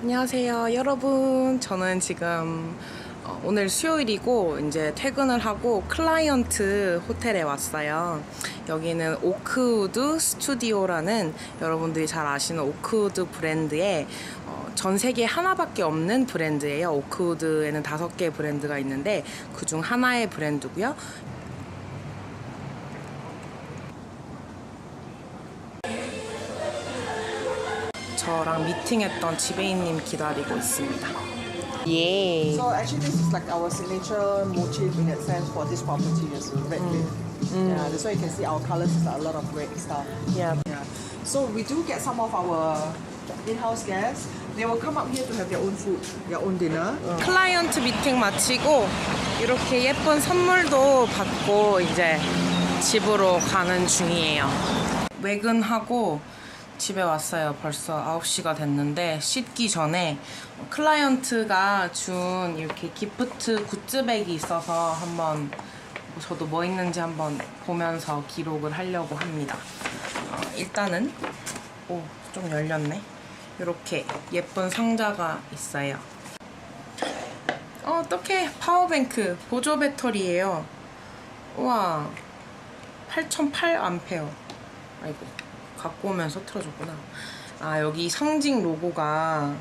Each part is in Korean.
안녕하세요, 여러분. 저는 지금 어, 오늘 수요일이고 이제 퇴근을 하고 클라이언트 호텔에 왔어요. 여기는 오크우드 스튜디오라는 여러분들이 잘 아시는 오크우드 브랜드의 어, 전 세계에 하나밖에 없는 브랜드예요. 오크우드에는 다섯 개의 브랜드가 있는데 그중 하나의 브랜드고요. 저랑 미팅했던 지배인님 기다리고 있습니다. 예. So actually, this is like our signature motif in that sense for this property is red lip. Yeah, that's why you can see our colors is a lot of red stuff. Yeah. Yeah. So we do get some of our in-house guests. They will come up here to have their own food, their own dinner. 클라이언트 미팅 마치고 이렇게 예쁜 선물도 받고 이제 집으로 가는 중이에요. 외근하고 집에 왔어요. 벌써 9시가 됐는데 씻기 전에 클라이언트가 준 이렇게 기프트 굿즈백이 있어서 한번 저도 뭐 있는지 한번 보면서 기록을 하려고 합니다. 어, 일단은 오, 좀 열렸네. 이렇게 예쁜 상자가 있어요. 어, 어떡해. 파워뱅크. 보조 배터리예요. 우와. 8008A. 아이고. 갖고 오면서 틀어줬구나. 아, 여기 상징 로고가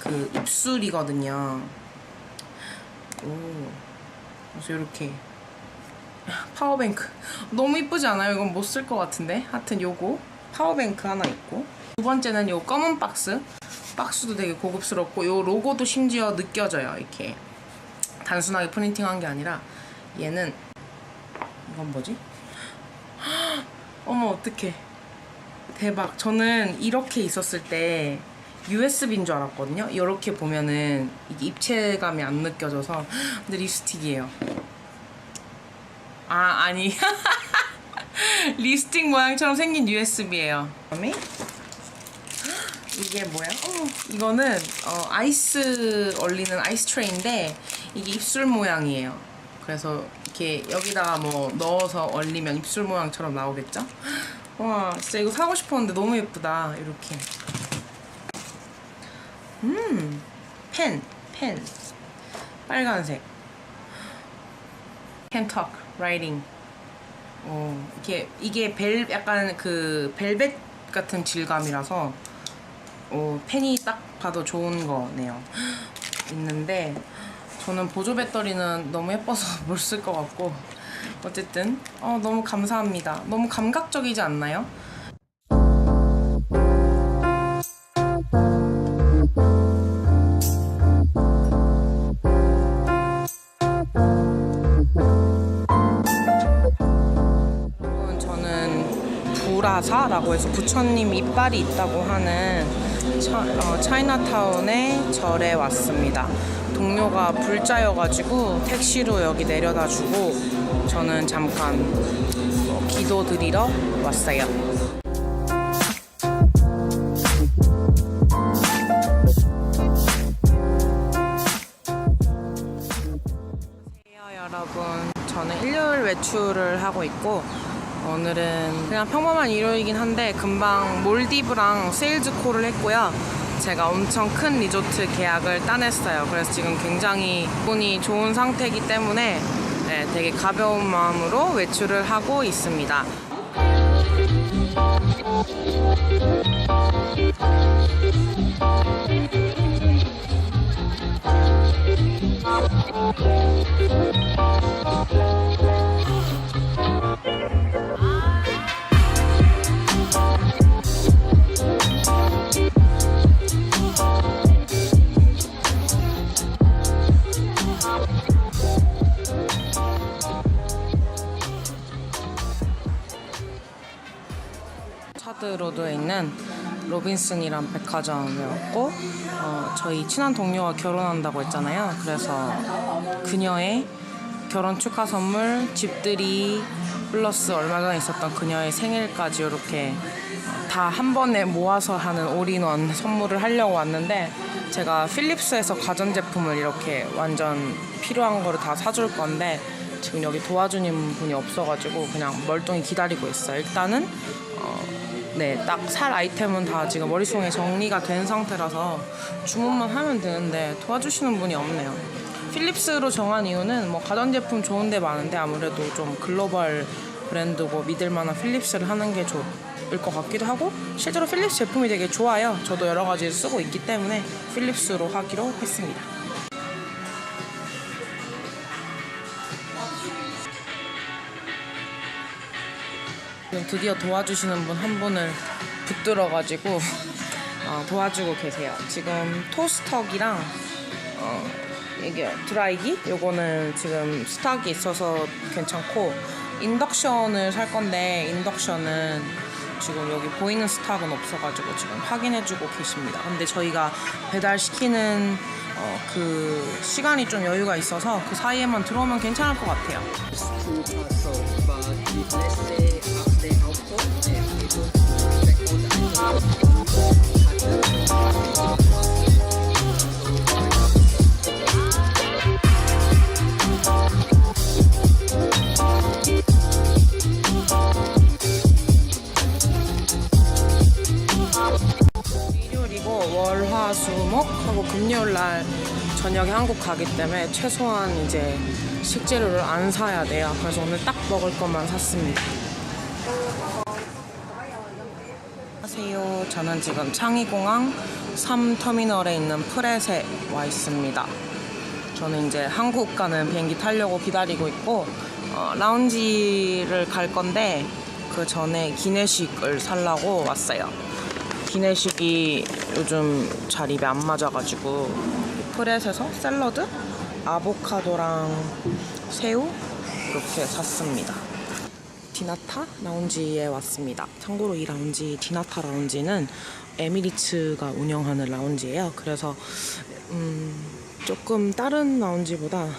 그 입술이거든요. 오. 그래서 이렇게. 파워뱅크. 너무 이쁘지 않아요? 이건 못 쓸 것 같은데. 하여튼 요거. 파워뱅크 하나 있고. 두 번째는 요 검은 박스. 박스도 되게 고급스럽고 요 로고도 심지어 느껴져요. 이렇게 단순하게 프린팅한 게 아니라 얘는 이건 뭐지? 어머 어떡해 대박 저는 이렇게 있었을 때 USB인 줄 알았거든요 이렇게 보면은 입체감이 안 느껴져서 근데 립스틱이에요 아 아니 립스틱 모양처럼 생긴 USB예요 그다음에 이게 뭐야? 어머, 이거는 어, 아이스 얼리는 아이스 트레인데 이게 입술 모양이에요. 그래서 이렇게 여기다가 뭐 넣어서 얼리면 입술 모양처럼 나오겠죠? 와, 진짜 이거 사고 싶었는데 너무 예쁘다. 이렇게. 음, 펜, 펜. 빨간색. Can talk, writing. 어, 이게 이게 벨 약간 그 벨벳 같은 질감이라서 어, 펜이 딱 봐도 좋은 거네요. 있는데 저는 보조 배터리는 너무 예뻐서 못 쓸 것 같고 어쨌든 어, 너무 감사합니다. 너무 감각적이지 않나요? 저는 불아사라고 해서 부처님 이빨이 있다고 하는 차, 어, 차이나타운의 절에 왔습니다. 동료가 불자여가지고 택시로 여기 내려다 주고 저는 잠깐 어, 기도 드리러 왔어요. 안녕하세요 여러분 저는 일요일 외출을 하고 있고 오늘은 그냥 평범한 일요일이긴 한데 금방 몰디브랑 세일즈 콜을 했고요. 제가 엄청 큰 리조트 계약을 따냈어요. 그래서 지금 굉장히 기분이 좋은 상태이기 때문에 네, 되게 가벼운 마음으로 외출을 하고 있습니다 차드로드에 있는 로빈슨이란 백화점이었고 어, 저희 친한 동료가 결혼한다고 했잖아요. 그래서 그녀의 결혼 축하 선물 집들이 플러스 얼마 전에 있었던 그녀의 생일까지 이렇게 다 한 번에 모아서 하는 올인원 선물을 하려고 왔는데 제가 필립스에서 가전제품을 이렇게 완전 필요한 거를 다 사줄 건데 지금 여기 도와주는 분이 없어가지고 그냥 멀뚱히 기다리고 있어요. 일단은 어, 네, 딱 살 아이템은 다 지금 머릿속에 정리가 된 상태라서 주문만 하면 되는데 도와주시는 분이 없네요. 필립스로 정한 이유는 뭐 가전제품 좋은 데 많은데 아무래도 좀 글로벌 브랜드고 믿을 만한 필립스를 하는 게 좋을 것 같기도 하고 실제로 필립스 제품이 되게 좋아요. 저도 여러 가지 쓰고 있기 때문에 필립스로 하기로 했습니다. 드디어 도와주시는 분 한 분을 붙들어가지고 어, 도와주고 계세요. 지금 토스터기랑 어, 드라이기 요거는 지금 스탁이 있어서 괜찮고 인덕션을 살 건데 인덕션은 지금 여기 보이는 스탁은 없어가지고 지금 확인해주고 계십니다. 근데 저희가 배달시키는 어, 그 시간이 좀 여유가 있어서 그 사이에만 들어오면 괜찮을 것 같아요. 일요일이고 월 화 수 목 하고 금요일 날 저녁에 한국 가기 때문에 최소한 이제 식재료를 안 사야 돼요. 그래서 오늘 딱 먹을 것만 샀습니다. 안녕하세요. 저는 지금 창의공항 3터미널에 있는 프렛에 와 있습니다. 저는 이제 한국 가는 비행기 타려고 기다리고 있고 어, 라운지를 갈 건데 그 전에 기내식을 살라고 왔어요. 기내식이 요즘 잘 입에 안 맞아가지고 프렛에서 샐러드, 아보카도랑 새우 이렇게 샀습니다. 디나타 라운지에 왔습니다. 참고로 이 라운지 디나타 라운지는 에미리츠가 운영하는 라운지예요. 그래서 음, 조금 다른 라운지보다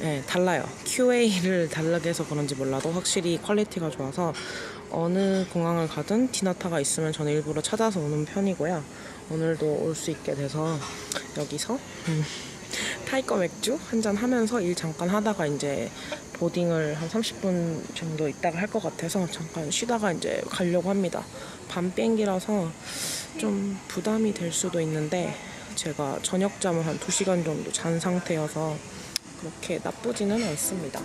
네, 달라요. QA를 다르게 해서 그런지 몰라도 확실히 퀄리티가 좋아서 어느 공항을 가든 디나타가 있으면 저는 일부러 찾아서 오는 편이고요. 오늘도 올 수 있게 돼서 여기서 음, 타이거 맥주 한 잔 하면서 일 잠깐 하다가 이제 보딩을 한 30분 정도 있다가 할 것 같아서 잠깐 쉬다가 이제 가려고 합니다. 밤 비행기라서 좀 부담이 될 수도 있는데 제가 저녁잠을 한 2시간 정도 잔 상태여서 그렇게 나쁘지는 않습니다.